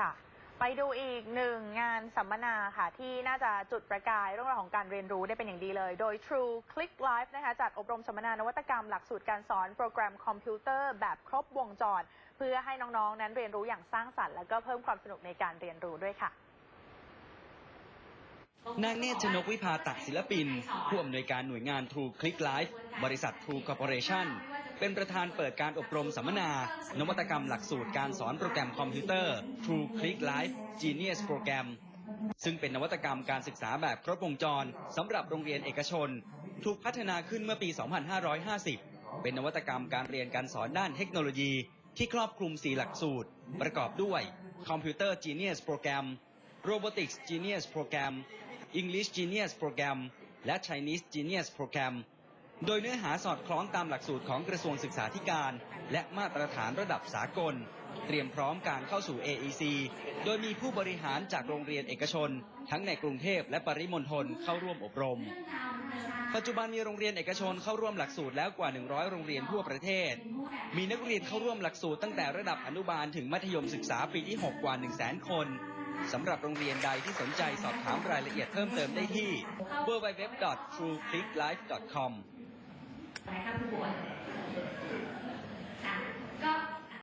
ค่ะ ไปดูอีกหนึ่งงานสัมมนาค่ะ ที่น่าจะจุดประกายเรื่องราวของการเรียนรู้ได้เป็นอย่างดีเลย โดย True Click Live นะคะจัดอบรมสัมมนานวัตกรรมหลักสูตรการสอนโปรแกรมคอมพิวเตอร์แบบครบวงจร เพื่อให้น้องๆ นั้นเรียนรู้อย่างสร้างสรรค์และก็เพิ่มความสนุกในการเรียนรู้ด้วยค่ะ นางเนตรชนกวิภาตักศิลปิน ผู้อำนวยการหน่วยงาน True Click Life บริษัท True Corporation เป็นประธานเปิดการอบรมสัมมนา นวัตกรรมหลักสูตรการสอนโปรแกรมคอมพิวเตอร์ True Click Life Genius Program ซึ่งเป็นนวัตกรรมการศึกษาแบบครบวงจรสำหรับโรงเรียนเอกชน ถูกพัฒนาขึ้นเมื่อปี 2550 เป็นนวัตกรรมการเรียนการสอนด้านเทคโนโลยี ที่ครอบคลุม 4 หลักสูตร ประกอบด้วย Computer Genius Program Robotics Genius Program English Genius Program และ Chinese Genius Program โดยเนื้อหาสอดคล้องตามหลักสูตรของกระทรวงศึกษาธิการ และมาตรฐานระดับสากล เตรียมพร้อมการเข้าสู่ AEC โดยมีผู้บริหารจากโรงเรียนเอกชน ทั้งในกรุงเทพและปริมณฑลเข้าร่วมอบรม ปัจจุบันมีโรงเรียนเอกชนเข้าร่วมหลักสูตรแล้วกว่า 100 โรงเรียนทั่วประเทศ มีนักเรียนเข้าร่วมหลักสูตรตั้งแต่ระดับอนุบาลถึงมัธยมศึกษาปีที่ 6 กว่า 1 0 0 0 0 0 คน สำหรับโรงเรียนใดที่สนใจสอบถามรายละเอียดเพิ่มเติมได้ที่ www.trueclicklife.com นะคะผู้บวชค่ะก็